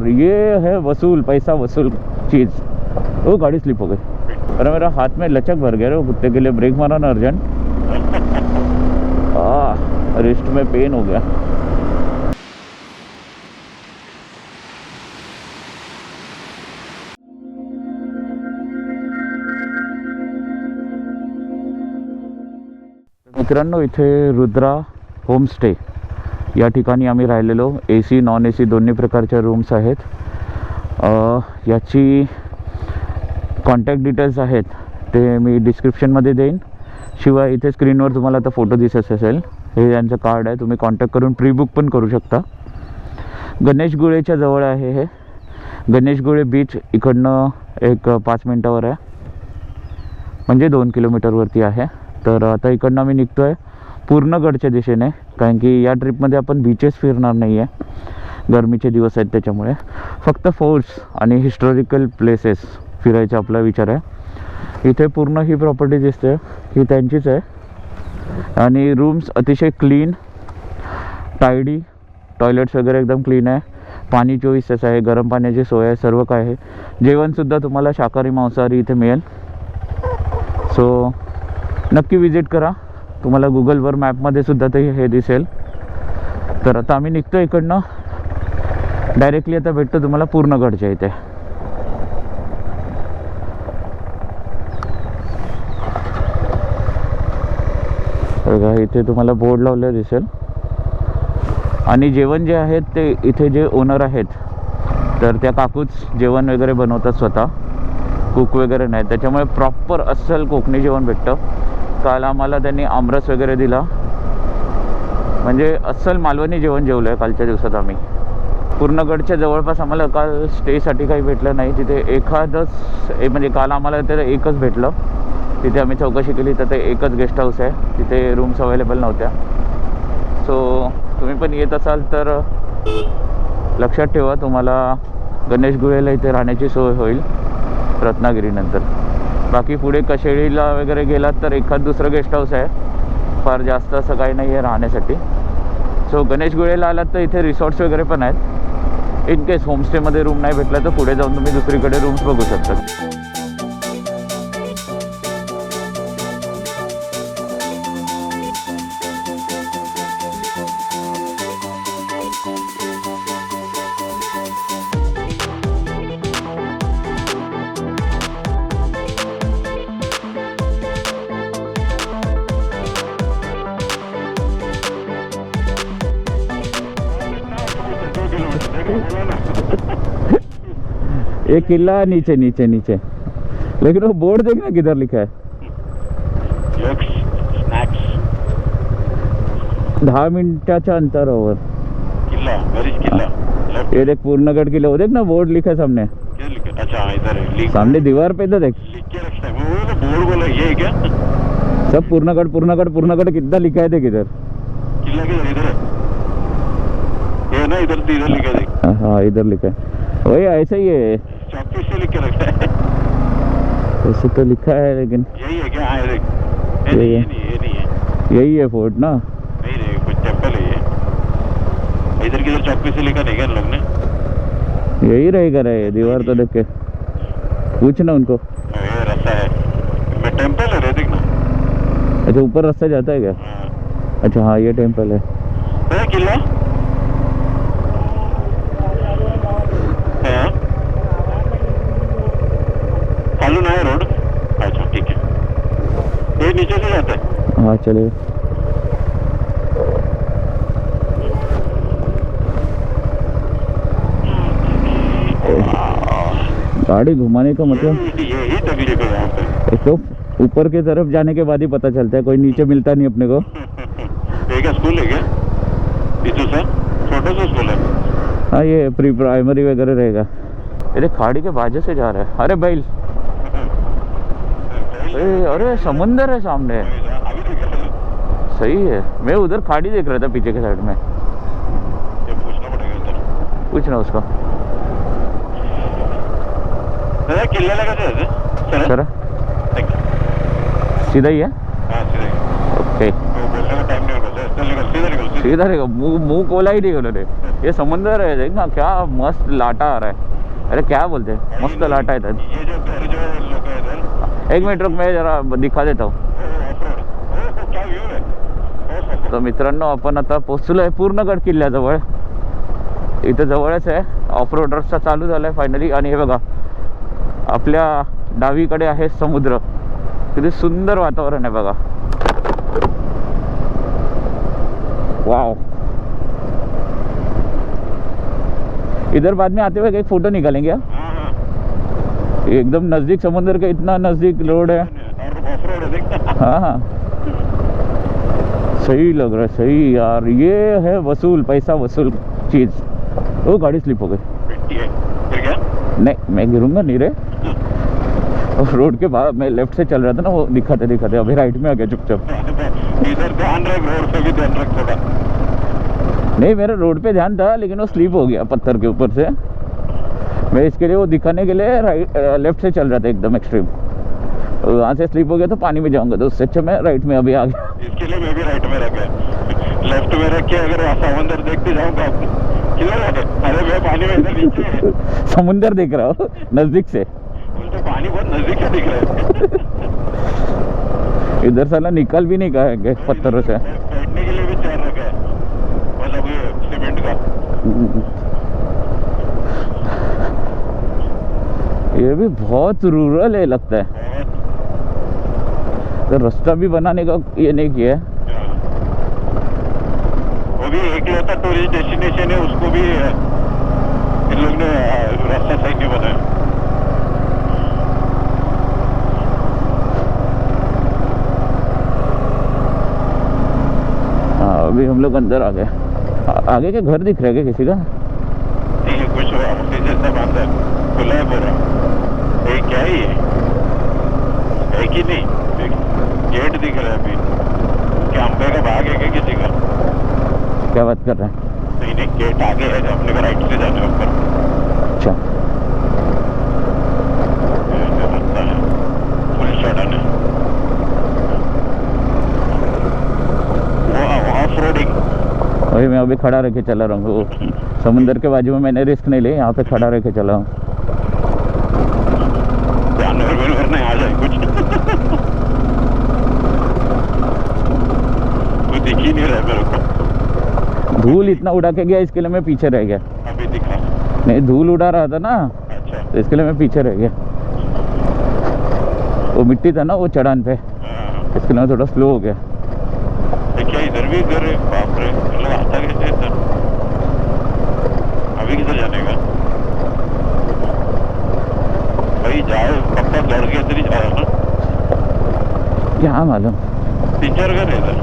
और ये है वसूल, पैसा वसूल चीज़। वो गाड़ी स्लिप हो गई। अरे मेरा हाथ में लचक भर गया वो कुत्ते के लिए ब्रेक मारा ना अर्जेंट रिस्ट में पेन हो गया। मित्रांनो, इथे रुद्रा होमस्टे। या ठिकाणी आम्ही राहिलेलो. A C non A C दोन्ही प्रकारच्या रूम्स आहेत. याची कॉन्टॅक्ट डिटेल्स आहेत ते मी डिस्क्रिप्शनमध्ये देईन. शिवाय इथे स्क्रीनवर तुम्हाला आता फोटो दिसत असेल. हे यांचं कार्ड आहे. तुम्ही कॉन्टॅक्ट करून प्री बुक पण करू शकता. गणेश गुळेच्या जवळ आहे हे. गणेश गुळे बीच इकडनं एक पाच मिनटावर आहे. म्हणजे दोन किलोमीटरवरती आहे. तर आता इकडनं आम्ही निघतो आहे पूर्णगडच्या दिशेने कारण की या ट्रिपमध्ये आपण बीचेस फिरणार नाही आहे गरमीचे दिवस आहेत त्याच्यामुळे. फक्त फोर्ट्स आणि हिस्टॉरिकल प्लेसेस फिरायचा आपला विचार आहे. इथे पूर्ण ही प्रॉपर्टी दिसते. ही त्यांचीच आहे. आणि रूम्स अतिशय क्लीन टायडी टॉयलेट्स वगैरे एकदम क्लीन आहे. पाणी चोवीस तास आहे गरम पाण्याची सोय आहे सर्व काय आहे. जेवणसुद्धा तुम्हाला शाकाहारी मांसाहारी इथे मिळेल. सो नक्की विजिट करा. तुम्हाला गुगलवर मॅपमध्ये सुद्धा ते हे दिसेल. तर आता आम्ही निघतो इकडनं. डायरेक्टली आता भेटतो तुम्हाला पूर्णगडच्या इथे. बघा इथे तुम्हाला बोर्ड लावलं दिसेल. आणि जेवण जे आहेत ते इथे जे ओनर आहेत तर त्या काकूच जेवण वगैरे बनवतात स्वतः. कुक वगैरे नाही. त्याच्यामुळे प्रॉपर अस्सल कोकणी जेवण भेटतं. काल आम्हाला त्यांनी आमरस वगैरे दिला. म्हणजे अस्सल मालवणी जेवण जेवलं आहे कालच्या दिवसात आम्ही. पूर्णगडच्या जवळपास आम्हाला काल स्टेसाठी काही भेटलं नाही. तिथे एखादंच ए- म्हणजे काल आम्हाला ते एकच भेटलं. तिथे आम्ही चौकशी केली तर ते एकच गेस्ट हाऊस आहे. तिथे रूम्स अवेलेबल नव्हत्या. सो तुम्ही पण येत असाल तर लक्षात ठेवा. तुम्हाला गणेश गुळेला इथे राहण्याची सोय होईल. रत्नागिरीनंतर. बाकी पुढे कशेळीला वगैरे गेलात तर एखाद दुसरं गेस्ट हाऊस आहे. फार जास्त असं काही नाही आहे राहण्यासाठी. सो गणेश गुळेला आलात तर इथे रिसॉर्ट्स वगैरे पण आहेत. इन केस होमस्टेमध्ये रूम नाही भेटला तर पुढे जाऊन तुम्ही दुसरीकडे रूम्स बघू शकता. एक किला नीचे नीचे नीचे। लेकिन वो बोर्ड देखना किधर लिखा है? स्नॅक्स दहा मिनिटाच्या अंतरावर। किला वेरिज किला लेफ्ट ये देख पूर्णगढ़ किला वो देख ना बोर्ड लिखा है सामने। क्या लिखा अच्छा इधर है। लिख सामने दीवार पे तो देख। लिख के रखता है। वो वो बोर्ड बोला ये क्या? सब पूर्णगढ़ पूर्णगढ़ पूर्णगढ़ कितना लिखा है देख इधर। किला किधर इधर है? ये ना इधर इधर लिखा है हाँ इधर लिखा है। वही ऐसा ही है। चौकी से लिख के रखा है ऐसे तो लिखा है लेकिन यही है क्या? हाँ ये देख ये ये नहीं है। ये नहीं है। यही है फोर्ट ना? नहीं नहीं कुछ टेंपल है ये। इधर किधर चौकी से लिखा नहीं क्या लोग ने? यही रहेगा रे दीवार तो देख के। पूछ ना उनको। हाँ, रास्ता है। मैं टेंपल है रे देख ना। अच्छा ऊपर रास्ता जाता है क्या? हाँ। अच्छा हाँ ये टेंपल है। है किला हाँ खालून आहे रोड अच्छा ठीक है ये नीचे से हाँ चले गाड़ी घुमाने का मतलब? यही तकलीफ़ है यहाँ पे। तो ऊपर की तरफ़ जाने के बाद ही पता चलता है कोई नीचे मिलता नहीं अपने को। क्या स्कूल है क्या? छोटा सा स्कूल है? हाँ ये प्री प्राइमरी वगैरह रहेगा। अरे खाड़ी के बाजे से जा रहा है। अरे बैल। अरे अरे समुंदर है सामने। सही है। मैं उधर खाड़ी देख रहा था पीछे के साइड में। पूछना पड़ेगा पूछना उसको। सर सीधा ही है? हाँ ओके निकल सीधा रहेगा मुँह मुँह खोला ही नहीं उन्होंने। ये समुंदर है देख ना क्या मस्त लाटा आ रहा है। अरे क्या बोलते हैं? मस्त लाटा येतात ये जो जो है इधर। एक मिनट रुक मैं जरा दिखा देता हूँ? तर मित्रांनो आपण आता पोचलो आहे पूर्णगड किल्ल्याजवळ. इथं जवळच आहे. ऑफ रोड रस्ता चालू झाला आहे फायनली आणि हे बघा आपल्या डावीकडे आहे समुद्र. किती सुंदर वातावरण आहे बघा. वाव इधर बाद में आते हुए एक फोटो निकालेंगे एकदम नज़दीक समुद्र के इतना नज़दीक रोड है। हाँ हाँ। सही लग रहा है सही यार। ये है वसूल पैसा वसूल चीज़। वो गाड़ी स्लिप हो गई। है। नहीं मैं गिरूँगा नहीं रे। रोड के बाद मैं लेफ़्ट से चल रहा था ना वो दिखाते दिखाते। अभी राइट में आ गया चुपचाप। इधर ध्यान रख रोड पे भी ध्यान रख थोड़ा। नहीं मेरा रोड पे ध्यान था लेकिन वो स्लिप हो गया पत्थर के ऊपर से। मैं इसके लिए वो दिखाने के लिए राइट लेफ़्ट से चल रहा था एकदम एक्सट्रीम वहाँ से स्लिप हो गया तो पानी में जाऊँगा तो उससे अच्छा मैं राइट में अभी आ गया। इसके लिए मैं भी राइट में रख लेफ़्ट में रख के अगर समंदर देखते जाऊँगा किधर है? अरे मैं पानी में इधर नीचे समुंदर देख रहा हूँ नज़दीक से। उल्टा पानी बहुत नज़दीक से दिख रहा है। इधर साला निकल भी नहीं पाएँगे पत्थरों से। बैठने के लिए भी चेयर रखा है। मतलब ये सीमेंट का। ये भी बहुत रूरल है लगता है। तो रास्ता भी बनाने का ये नहीं किया है। भी एक टूरिस्ट डेस्टिनेशन है उसको भी इन लोग ने रास्ता सही नहीं बनाया हाँ अभी हम लोग अंदर आ गए। आगे के घर दिख रहे हैं किसी का? नहीं कुछ खुला है पूरा। ये क्या ही है है कि नहीं? गेट दिख रहा है अभी। क्या अम्बे का भाग है क्या किसी का? क्या बात कर रहे हैं? नहीं नहीं गेट आगे है जो अपने को राइट से जाने ऊपर। अच्छा। वही मैं अभी खड़ा रह के चला रहा हूँ। समुंदर के बाजू में मैंने रिस्क नहीं ली यहाँ पे खड़ा रह के चला हूँ जानवर वानवर नहीं आ जाए कुछ कुछ दिख ही नहीं रहा मेरे को धूल इतना उड़ा के गया इसके लिए मैं पीछे रह गया। अभी दिखा नहीं धूल उड़ा रहा था ना अच्छा। तो इसके लिए मैं पीछे रह गया। वो मिट्टी था ना वो चढ़ान पे। हाँ। इसके लिए थोड़ा स्लो हो गया। क्या इधर भी घर बाप रे मतलब आता कैसे इधर? अभी किधर जाने का? भाई जाओ तक लड़ के इधर ही जाओ ना। क्या मालूम? तीन चार घर है इधर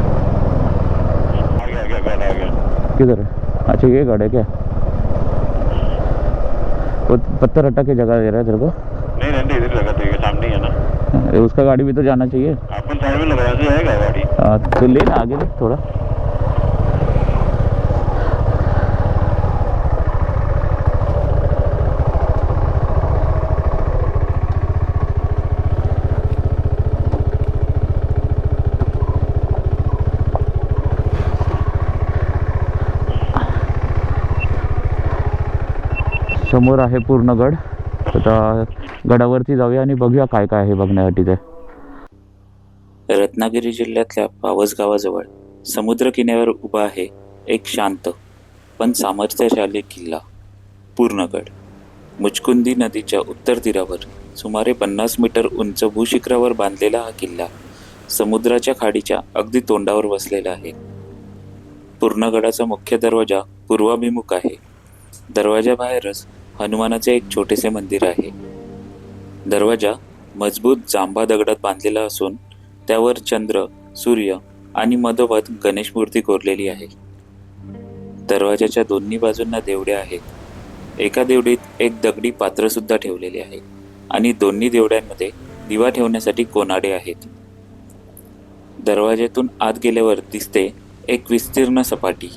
आ गया आ गया घर आ गया किधर है अच्छा ये गाड़े है क्या? वो पत्थर हटा के जगह दे रहा है तेरे को? नहीं नहीं इधर लगा देगा सामने ही है ना। उसका गाड़ी भी तो जाना चाहिए। अपन साइड में लगा जाएगा गाड़ी। हाँ, तो ले ना आगे ले थोड़ा। समोर आहे पूर्णगड आता गडावरती जाऊया आणि बघूया काय काय आहे बघण्यासाठी ते. रत्नागिरी जिल्ह्यातल्या पावस गावाजवळ समुद्र किनाऱ्यावर उभा आहे एक शांत पण सामर्थ्यशाली किल्ला पूर्णगड मुचकुंदी नदीच्या उत्तर तीरावर सुमारे पन्नास मीटर उंच भूशिखरावर बांधलेला हा किल्ला समुद्राच्या खाडीच्या अगदी तोंडावर वसलेला आहे. पूर्णगडाचा मुख्य दरवाजा पूर्वाभिमुख आहे. दरवाजाबाहेरच हनुमानाचे एक छोटेसे मंदिर आहे. दरवाजा मजबूत जांभा दगडात बांधलेला असून त्यावर चंद्र सूर्य आणि मधोमध गणेश मूर्ती कोरलेली आहे. दरवाजाच्या दोन्ही बाजूंना देवड्या आहेत. एका देवडीत एक दगडी पात्र सुद्धा ठेवलेले आहे आणि दोन्ही देवड्यांमध्ये दिवा ठेवण्यासाठी कोनाडे आहेत. दरवाज्यातून आत गेल्यावर दिसते एक विस्तीर्ण सपाटी.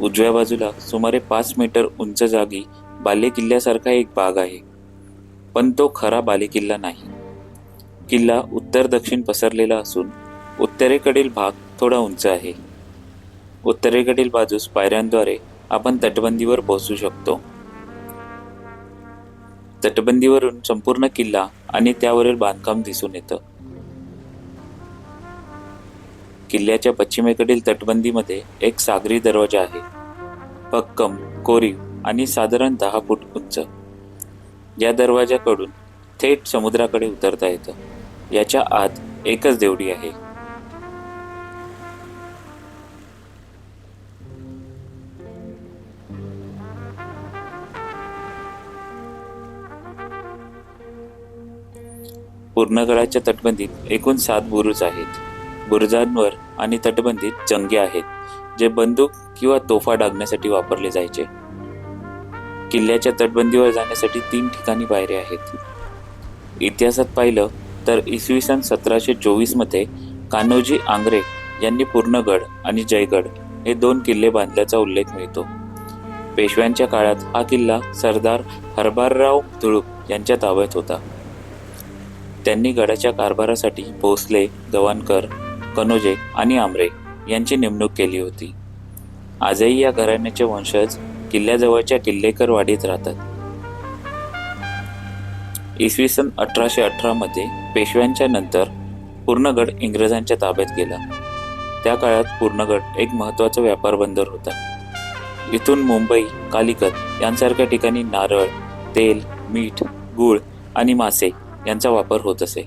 उजव्या बाजूला सुमारे पाच मीटर उंच जागी बालेकिल्ल्यासारखा एक भाग आहे पण तो खरा बालेकिल्ला नाही. किल्ला उत्तर दक्षिण पसरलेला असून उत्तरेकडील भाग थोडा उंच आहे. उत्तरेकडील बाजूस पायऱ्यांद्वारे आपण तटबंदीवर पोहोचू शकतो. तटबंदीवरून संपूर्ण किल्ला आणि त्यावरील बांधकाम दिसून येतं. किल्ल्याच्या पश्चिमेकडील तटबंदीमध्ये एक सागरी दरवाजा आहे. भक्कम कोरीव आणि साधारण दहा फूट उंच. या दरवाजाकडून थेट समुद्राकडे उतरता येतं. याच्या आत एकच देवडी आहे. पूर्णगडाच्या तटबंदीत एकूण सात बुरुज आहेत. बुरुजांवर आणि तटबंदीत जंगे आहेत जे बंदूक किंवा तोफा डागण्यासाठी वापरले जायचे. किल्ल्याच्या तटबंदीवर जाण्यासाठी तीन ठिकाणी पायऱ्या आहेत. इतिहासात पाहिलं तर इसवी सन सतराशे चोवीसमध्ये कान्होजी आंग्रे यांनी पूर्णगड आणि जयगड हे दोन किल्ले बांधल्याचा उल्लेख मिळतो. पेशव्यांच्या काळात हा किल्ला सरदार हरबारराव तुळुक यांच्या ताब्यात होता. त्यांनी गडाच्या कारभारासाठी भोसले गवाणकर कनोजे आणि आमरे यांची नेमणूक केली होती. आजही या घराण्याचे वंशज किल्ल्याजवळच्या किल्लेकर वाडीत राहतात. इसवी सन अठराशे अठरा मध्ये पेशव्यांच्या नंतर पूर्णगड इंग्रजांच्या ताब्यात गेला. त्या काळात पूर्णगड एक महत्त्वाचा व्यापार बंदर होता. इथून मुंबई कालिकत यांसारख्या ठिकाणी नारळ तेल मीठ गूळ आणि मासे यांचा वापर होत असे.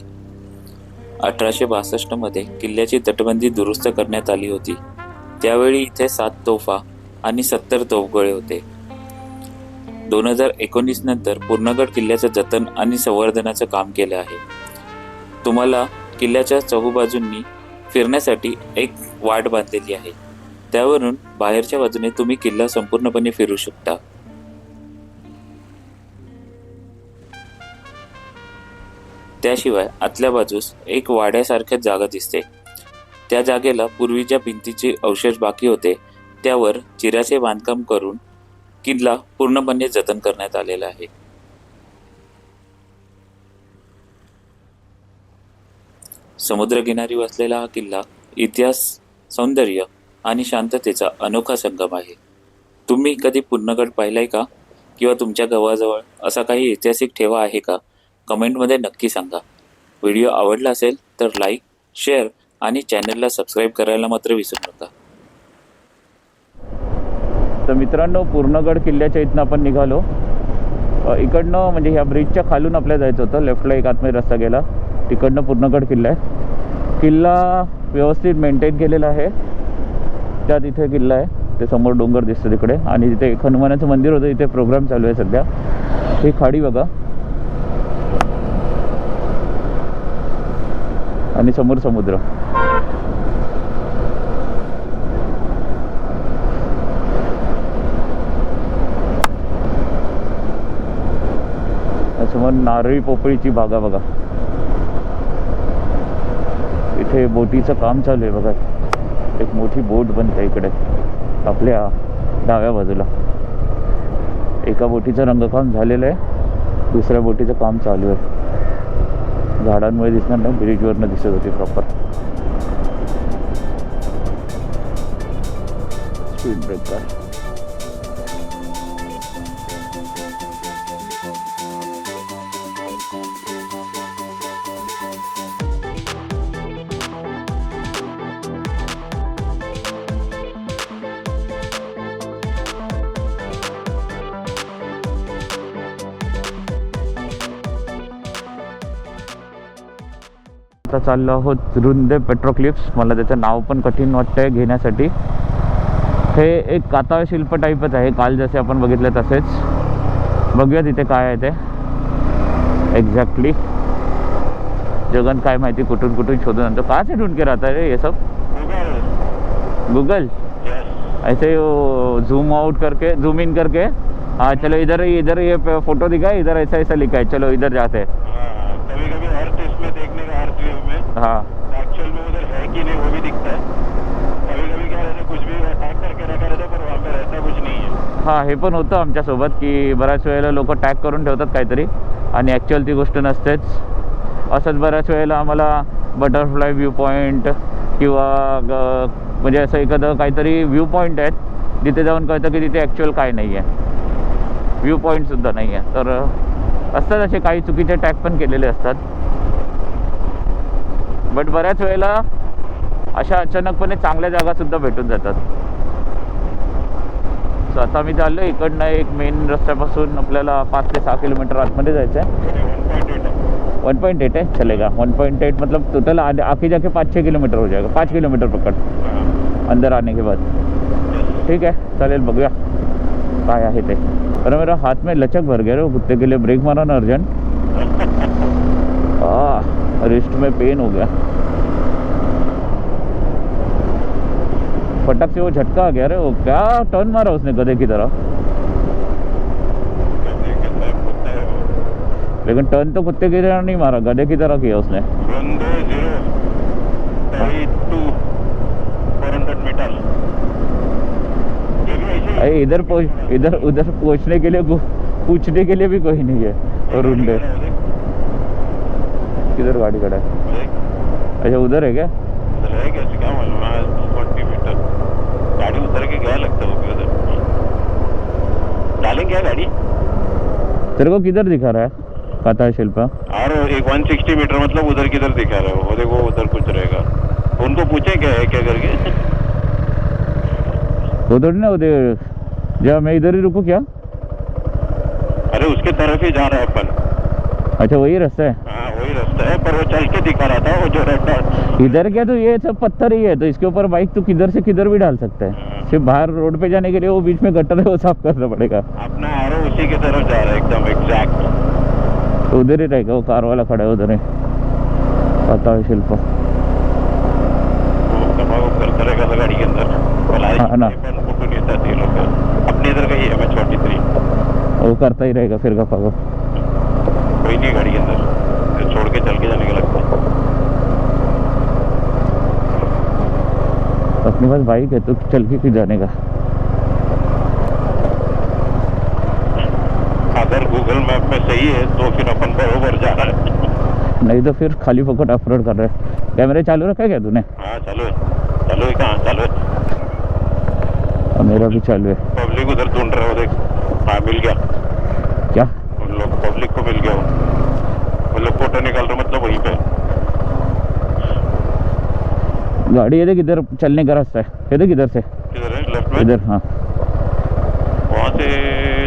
अठराशे बासष्टमध्ये किल्ल्याची तटबंदी दुरुस्त करण्यात आली होती. त्यावेळी इथे सात तोफा आणि सत्तर तोफगोळे होते. दोन हजार एकोणीस नंतर पूर्णगड किल्ल्याचं जतन आणि संवर्धनाचं काम केलं आहे. तुम्हाला किल्ल्याच्या चहूबाजूंनी फिरण्यासाठी एक वाट बांधलेली आहे. त्यावरून बाहेरच्या बाजूने तुम्ही किल्ला संपूर्णपणे फिरू शकता. त्याशिवाय आतल्या बाजूस एक वाड्यासारख्याच जागा दिसते. त्या जागेला पूर्वीच्या भिंतीचे अवशेष बाकी होते. त्यावर चिराचे बांधकाम करून किल्ला पूर्णपणे जतन करण्यात आलेला आहे. समुद्रकिनारी वसलेला हा किल्ला इतिहास सौंदर्य आणि शांततेचा अनोखा संगम आहे. तुम्ही कधी पूर्णगड पाहिलाय का? किंवा तुमच्या गावाजवळ असा काही ऐतिहासिक ठेवा आहे का? कमेंटमध्ये नक्की सांगा. व्हिडिओ आवडला असेल तर लाईक शेअर आणि चॅनलला सबस्क्राईब करायला मात्र विसरू नका. तर मित्रांनो पूर्णगड किल्ल्याच्या इथनं आपण निघालो. इकडनं म्हणजे ह्या ब्रिजच्या खालून आपल्याला जायचं होतं. लेफ्टला एक आतमध्ये रस्ता गेला. तिकडनं पूर्णगड किल्ला आहे. किल्ला व्यवस्थित मेंटेन केलेला आहे. त्या तिथे किल्ला आहे. ते समोर डोंगर दिसतं तिकडे. आणि तिथे एक हनुमानाचं मंदिर होतं. इथे प्रोग्राम चालू आहे सध्या. ही खाडी बघा. आणि समोर समुद्र. समोर नारळी पोपळीची बागा बघा. इथे बोटीचं काम चालू आहे बघा. एक मोठी बोट बनते इकडे आपल्या डाव्या बाजूला. एका बोटीचं रंगकाम झालेलं आहे दुसऱ्या बोटीचं काम चालू आहे. झाडांमुळे दिसणार नाही ब्रिजवरनं दिसत होती प्रॉपर स्पीड ब्रेकर चाललो आहोत रुंदे पेट्रोक्लिप्स. मला त्याचं नाव पण कठीण वाटतंय घेण्यासाठी. हे एक कातळ शिल्प टाईपच आहे. काल जसे आपण बघितले तसेच. बघूया तिथे काय आहे ते. एक्झॅक्टली जगन काय माहिती कुठून कुठून शोधून आणतो. कहाँ से ढूंढ के रहता है रे ये सब? गूगल ऐसे जूम आउट करके जूम इन करके. हाँ चलो इधर इधर ये फोटो दिखा है इधर ऐसा ऐसा लिखा है. चलो इधर जाते. हैं कभी कभी हर टेस्ट में देखने का हर व्यू में हाँ. एक्चुअल में उधर है कि नहीं वो भी दिखता है कभी कभी क्या रहता है कुछ भी अटैक करके रखा रहता है पर वहाँ पे रहता कुछ नहीं है. हा हे पण होतं आमच्यासोबत की बऱ्याच वेळेला लोक टॅग करून ठेवतात काहीतरी आणि ॲक्च्युअल ती गोष्ट नसतेच. असंच बऱ्याच वेळेला आम्हाला बटरफ्लाय व्ह्यू पॉईंट किंवा ग- म्हणजे असं एखादं काहीतरी व्ह्यू पॉईंट आहेत तिथे जाऊन कळतं की तिथे ॲक्च्युअल काय नाही आहे व्ह्यू पॉईंटसुद्धा नाही आहे तर असतात असे काही चुकीचे टॅग पण केलेले असतात. बट बऱ्याच वेळेला अशा अचानकपणे चांगल्या जागासुद्धा भेटून जातात. सो आता मी चाललो इकडनं एक मेन रस्त्यापासून आपल्याला पाच ते सहा किलोमीटर आतमध्ये जायचं आहे वन पॉइंट एट है वन पॉइंट एट है चलेगा वन पॉइंट एट मतलब टोटल आके जाके पाँच छः किलोमीटर हो जाएगा पाँच किलोमीटर पकड़ अंदर आने के बाद. ठीक आहे. चालेल बघूया. काय आहे ते. अरे मेरा हाथ में लचक भर गया रे. कुत्ते के लिए ब्रेक मारा ना अर्जन. रिस्ट में पेन हो गया। फटक से वो झटका आ गया रे वो क्या टर्न मारा उसने गधे की तरह। लेकिन टर्न तो कुत्ते की तरह नहीं मारा गधे की तरह किया उसने। अरे इधर पहुँच इधर उधर पहुँचने के लिए पूछने के लिए भी कोई नहीं है और देख, किधर गाड़ी खड़ा है? अच्छा उधर है क्या? उधर है कैसे क्या मालूम? है ट्वेंटी मीटर। गाड़ी उतर के गया लगता है वो उधर। डालेंगे क्या गाड़ी? तेरे को किधर दिखा रहा है? कथा शिल्पा। और एक 160 मीटर मतलब उधर किधर दिखा रहा है वो? देखो उधर कुछ रहेगा। उनको पूछे क्या है क्या करके? वो थोड़ी ना उधर जब मैं इधर ही रुकू क्या? अरे उसके तरफ़ ही जा रहा है अपन। अच्छा वही रास्ता है हाँ? रास्ता है पर वो चल के दिखा रहा था वो जो रहता इधर क्या तो ये सब पत्थर ही है तो इसके ऊपर बाइक तो किधर से किधर भी डाल सकता है। सिर्फ़ बाहर रोड पे जाने के लिए वो बीच में गटर है वो साफ़ करना पड़ेगा। अपना आरो उसी की तरफ़ जा रहा है एकदम एग्जैक्ट तो उधर ही रहेगा वो कार वाला खड़ा है उधर ही। पता है शिल्पा। तो गाड़ी के अंदर। हाँ, थ्री वो करता ही रहेगा फिर गप्पा को कोई नहीं गाड़ी के अंदर। छोड़ के चल के जाने का लगता है। अपने पास बाइक है तो चल के क्यों जाने का। अगर गूगल मैप में सही है तो फिर अपन बरोबर जा रहा है। नहीं तो फिर खाली फोकट अपलोड कर रहे हैं। कैमरे चालू रखा है क्या तूने? हाँ चालू है। चालू है कहाँ? चालू है। और मेरा भी चालू है। पब्लिक उधर ढूंढ रहा है देख। हाँ मिल गया। क्या? उन लोग पब्लिक को मिल गया वो फ़ोटो निकाल रहे मतलब वहीं पे। गाड़ी ये देख इधर चलने का रास्ता है? ये देख इधर से? किधर है? लेफ़्ट में? इधर हाँ। वहाँ से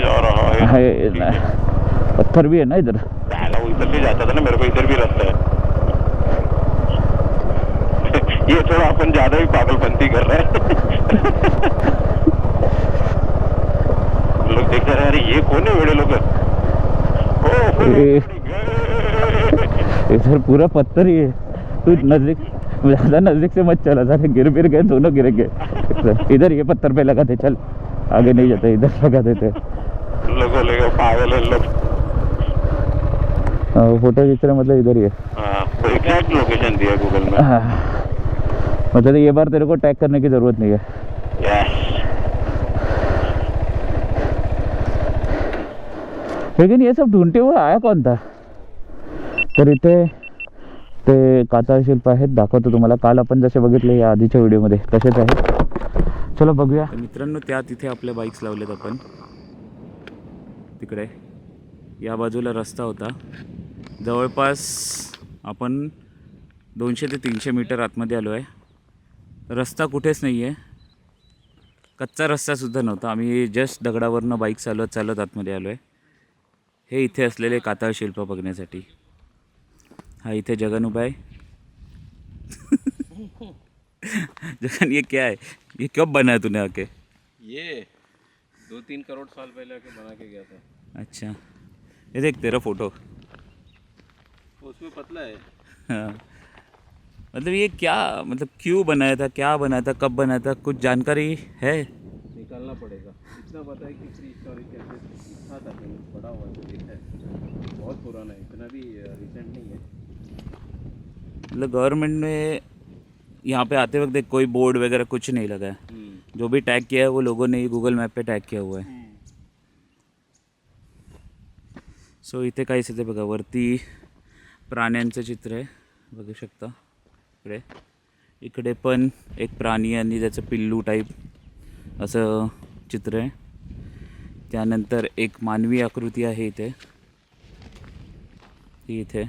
जा रहा है। है, ठीक है। पत्थर भी है ना इधर? इधर से जाता था ना मेरे को इधर भी रास्ता है। ये थोड़ा अपन ज़्यादा ही पागलपंती कर रहे हैं। लोग देख रहे हैं अरे ये कौन है बड़े लोग? ओ इधर पूरा पत्थर ही है। तू नज़दीक ज़्यादा नज़दीक से मत चला सारे गिर फिर गए दोनों गिर गए। इधर ये पत्थर पे लगा दे चल। आगे नहीं जाते इधर लगा देते। लोगों लेगा पागल है लोग। हाँ, फ़ोटो खींच रहे मतलब इधर ही है। हाँ एग्जैक्ट लोकेशन दिया गूगल में। हाँ, मतलब ये बार तेरे को टैग करने की ज़रूरत नहीं है। लेकिन ये सब ढूंढते हुए आया कौन था? तर इथे ते कातळ शिल्प आहेत दाखवतो तुम्हाला. काल आपण जसे बघितले या आधीच्या व्हिडिओमध्ये तसेच आहेत चला बघूया. मित्रांनो त्या तिथे आपल्या बाईक्स लावलेत आपण. तिकडे. या बाजूला रस्ता होता. जवळपास आपण दोनशे ते तीनशे मीटर आतमध्ये आलो आहे. रस्ता कुठेच नाही आहे. कच्चा रस्तासुद्धा नव्हता. आम्ही जस्ट दगडावरनं बाईक चालवत चालवत आतमध्ये आलो आहे. हे इथे असलेले कातळ शिल्प बघण्यासाठी. हा इथे जगन उभा आहे जगन ये क्या है? ये कब बना है तूने आके? ये दो तीन करोड़ साल पहले आके बना के गया था। अच्छा। ये देख तेरा फ़ोटो। उसमें पतला है। हाँ। मतलब ये क्या मतलब क्यों बनाया था क्या बनाया था कब बनाया था कुछ जानकारी है? निकालना पड़ेगा। इतना पता है कि प्री हिस्टोरिक कैसे था पड़ा हुआ है बहुत पुराना है इतना भी रिसेंट नहीं है। मतलब गवर्नमेंट ने यहाँ पे आते वक्त देख कोई बोर्ड वगैरह कुछ नहीं लगा है। जो भी टैग किया है वो लोगों ने गूगल मॅप पे टॅग किया हुआ है। सो इथे काहीच इथे बघा वरती प्राण्यांचं चित्र आहे बघू शकता। इकडे इकडे पण एक प्राणी आणि त्याचं पिल्लू टाईप असं चित्र आहे. त्यानंतर एक मानवी आकृती आहे इथे. ती इथे.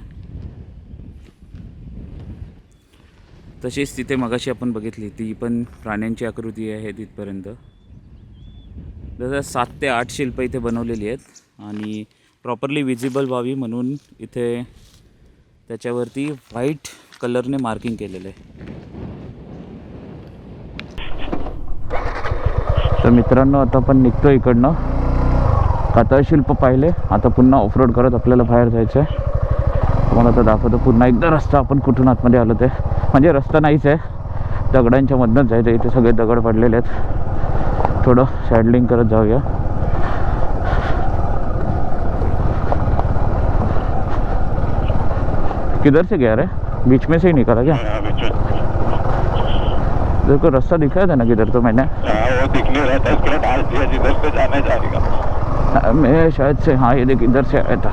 तशीच तिथे मगाशी आपण बघितली ती पण प्राण्यांची आकृती आहे तिथपर्यंत. जसं सात ते आठ शिल्प इथे बनवलेली आहेत आणि प्रॉपरली विजिबल व्हावी म्हणून इथे त्याच्यावरती व्हाईट कलरने मार्किंग केलेलं आहे. तर मित्रांनो आता आपण निघतो इकडनं. कातळ शिल्प पाहिले आता पुन्हा ऑफरोड करत आपल्याला बाहेर जायचं आहे तुम्हाला आता दाखवतो पुन्हा एकदा रस्ता आपण कुठून आतमध्ये आलो ते. म्हणजे रस्ता नाहीच आहे. दगडांच्या मधनंच जायचं इथे सगळे दगड पडलेले आहेत. थोडं सॅडलिंग करत जाऊया. किधर से गया रे? बीच में से ही निकला क्या? हाँ, तेरे को रास्ता दिखाया था ना किधर तो मैंने. हाँ, वो दिख नहीं रहा था इसके डाल दिया जिधर से जाने जाएगा. हाँ, मैं शायद से हाँ ये देख इधर से आया था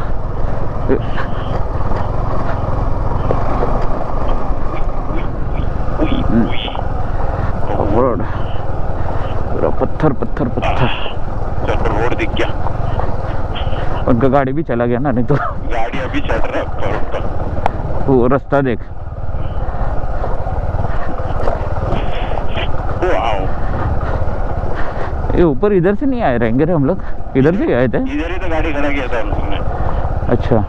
रोड पूरा पत्थर पत्थर पत्थर। रोड दिख गया उनका गाड़ी भी चला गया ना नहीं तो। गाड़ी अभी चल रहा है वो रास्ता देख। ये ऊपर इधर से नहीं आए रहेंगे हम लोग? इधर से ही आए थे? इधर ही तो गाड़ी खड़ा किया था हमने। अच्छा।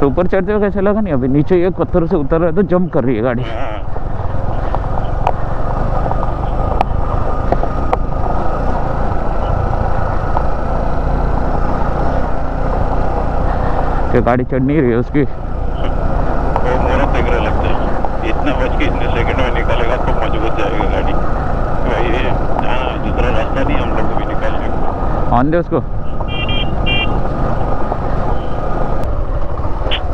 तो ऊपर चढ़ते हुए कैसे लगा नहीं? अभी नीचे एक पत्थर से उतर रहा है तो जंप कर रही है गाड़ी हाँ कि गाड़ी चढ़ नहीं रही है उसकी। वो मुहूर्त देख रहा लगता है। इतना बच के इतने सेकंड में निकलेगा तो मज़बूत जाएगा गाड़ी। भाई दूसरा रास्ता नहीं हम लोग भी निकालने को ऑन दे उसको।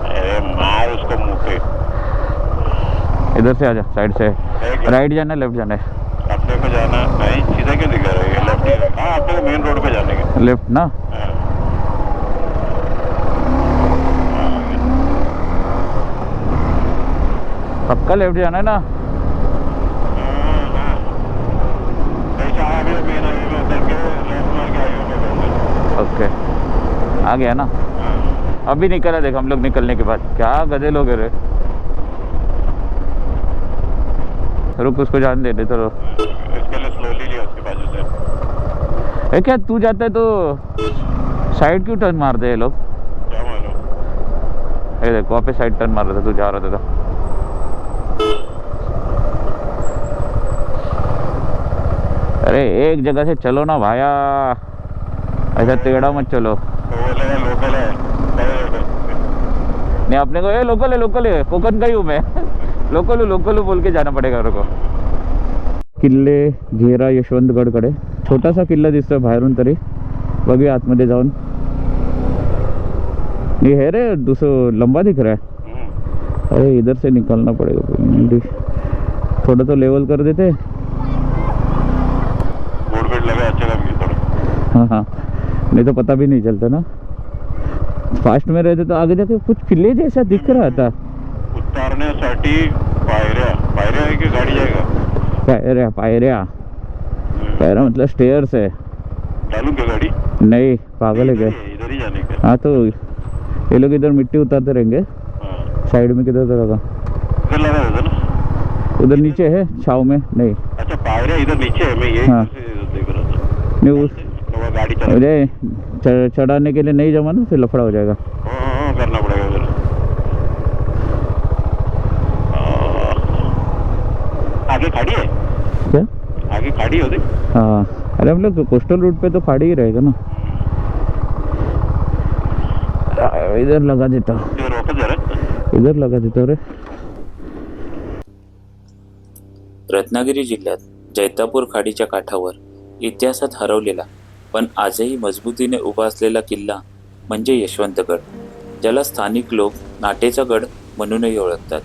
अरे मार उसको मुँह पे। इधर से आ जा साइड से। राइट जाना लेफ़्ट जाना है। अपने को जाना। नहीं सीधा क्यों दिखा रहे हैं? लेफ़्ट ही है। हाँ अपने मेन रोड पे जाने के। लेफ़्ट ना हाँ। पक्का लेफ़्ट जाना है ना हाँ, हाँ। ऐसा आगे मेन हाईवे में उतर के लेफ़्ट मार के हाईवे पे जाऊँगा। ओके आ गया ना? हाँ। अभी निकला देख हम लोग निकलने के बाद। क्या गधे लोग रे। रुक उसको जान दे दे तो बाजू से ए क्या तू जाता है तो साइड क्यों टर्न मारते हैं ये लोग? ये देखो पे साइड टर्न मार रहा था तू जा रहा था अरे एक जगह से चलो ना भाया। ऐसा टेढ़ा मत चलो। लोकल है नहीं अपने को ये लोकल है लोकल है। कोकण का ही हूँ मैं। लोकल हूँ लोकल हूँ बोल के जाना पडेगा मेरे को। किल्ले घेरा यशवंतगडकडे छोटासा किल्ला दिसतोय बाहेरून तरी। बघूया आतमध्ये जाऊन। ये है रे दुसरं लंबा दिख रहा है। अरे इधर से निकलना पड़ेगा थोड़ा तो लेवल कर देते। हाँ हाँ। नहीं तो पता भी नहीं चलता ना। फास्ट में रहते तो आगे जाके कुछ किले जैसा दिख रहा था। उतारण्यासाठी पायऱ्या पायऱ्या आहे की गाडी जाएगा पायऱ्या पायऱ्या। पायऱ्या मतलब स्टेयर्स है। डालूं क्या गाड़ी? नहीं पागल है क्या? इधर ही- जाने का। हाँ तो ये लोग इधर मिट्टी उतारते रहेंगे। हाँ। साइड में किधर था? ना? उधर नीचे है छाव में नहीं। अच्छा पायऱ्या इधर नीचे है मैं ये हाँ। देख रहा था। नहीं उस गाड़ी चला अरे चढ़ाने के लिए नहीं जमा ना फिर लफड़ा हो जाएगा। हाँ, हाँ, करना पड़ेगा उधर आ, आगे खाड़ी है? क्या? आगे खाड़ी है उधर? हाँ। अरे हम लोग कोस्टल रूट पे तो खाड़ी ही रहेगा ना। इधर लगा देता। हूँ इधर वापस जा रहा है इधर लगा देता हूँ रे रत्नागिरी जिल्ह्यात जैतापूर खाडीच्या काठावर इतिहासात हरवलेला पण आजही मजबूतीने उभा असलेला किल्ला म्हणजे यशवंतगड ज्याला स्थानिक लोक नाटेचा गड म्हणूनही ओळखतात.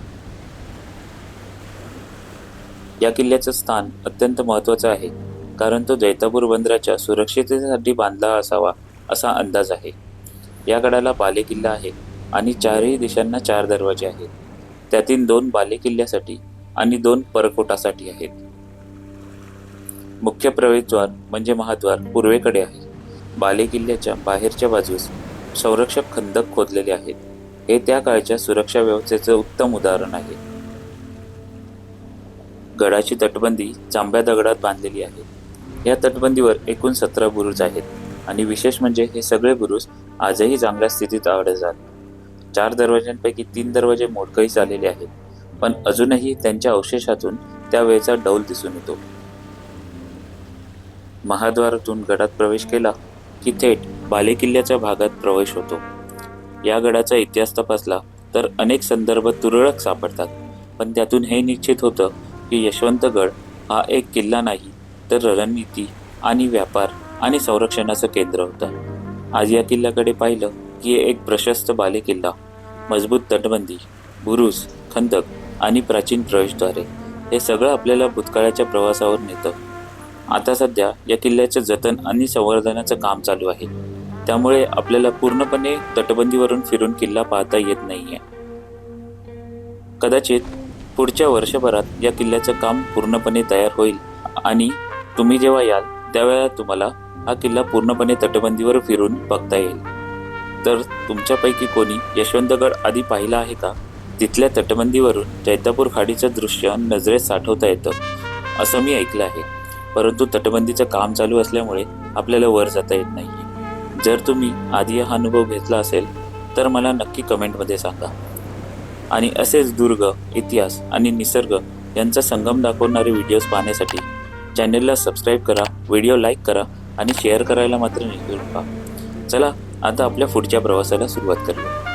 या किल्ल्याचं स्थान अत्यंत महत्त्वाचं आहे कारण तो जैतापूर बंदराच्या सुरक्षिततेसाठी बांधला असावा असा अंदाज आहे. या गडाला बालेकिल्ला आहे आणि चारही दिशांना चार दरवाजे आहेत. त्यातील दोन बालेकिल्ल्यासाठी आणि दोन परकोटासाठी आहेत. मुख्य प्रवेशद्वार म्हणजे महाद्वार पूर्वेकडे आहे. बाले किल्ल्याच्या बाहेरच्या बाजूस संरक्षक खंदक खोदलेले आहेत. हे त्या काळच्या सुरक्षा व्यवस्थेचे उत्तम उदाहरण आहे. गडाची तटबंदी जांभ्या दगडात बांधलेली आहे. या तटबंदीवर एकूण सतरा बुरुज आहेत आणि विशेष म्हणजे हे सगळे बुरुज आजही चांगल्या स्थितीत आढळतात. चार दरवाज्यांपैकी तीन दरवाजे मोडकही झालेले आहेत पण अजूनही त्यांच्या अवशेषातून त्यावेळेचा डौल दिसून येतो. महाद्वारातून गडात प्रवेश केला की थेट बालेकिल्ल्याच्या भागात प्रवेश होतो. या गडाचा इतिहास तपासला तर अनेक संदर्भ तुरळक सापडतात पण त्यातून हे निश्चित होतं की यशवंतगड हा एक किल्ला नाही तर रणनीती आणि व्यापार आणि संरक्षणाचं केंद्र होतं. आज या किल्ल्याकडे पाहिलं की एक प्रशस्त बालेकिल्ला मजबूत तटबंदी बुरुज खंदक आणि प्राचीन प्रवेशद्वारे हे सगळं आपल्याला भूतकाळाच्या प्रवासावर नेतं. आता सध्या या किल्ल्याचं जतन आणि संवर्धनाचं काम चालू आहे. त्यामुळे आपल्याला पूर्णपणे तटबंदीवरून फिरून किल्ला पाहता येत नाहीये. कदाचित पुढच्या वर्षभरात या किल्ल्याचं काम पूर्णपणे तयार होईल आणि तुम्ही जेव्हा याल त्यावेळेला तुम्हाला हा किल्ला पूर्णपणे तटबंदीवर फिरून बघता येईल. तर तुमच्यापैकी कोणी यशवंतगड आधी पाहिला आहे का? तिथल्या तटबंदीवरून जैतापूर खाडीचं दृश्य नजरेत साठवता येतं असं मी ऐकलं आहे. परंतु तटबंदीचं काम चालू असल्यामुळे आपल्याला वर जाता येत नाही जर तुम्ही आधी हा अनुभव घेतला असेल तर मला नक्की कमेंटमध्ये सांगा. आणि असेच दुर्ग इतिहास आणि निसर्ग यांचा संगम दाखवणारे व्हिडिओज पाहण्यासाठी चॅनलला सबस्क्राईब करा व्हिडिओ लाईक करा आणि शेअर करायला मात्र नका. चला आता आपल्या पुढच्या प्रवासाला सुरुवात करूया.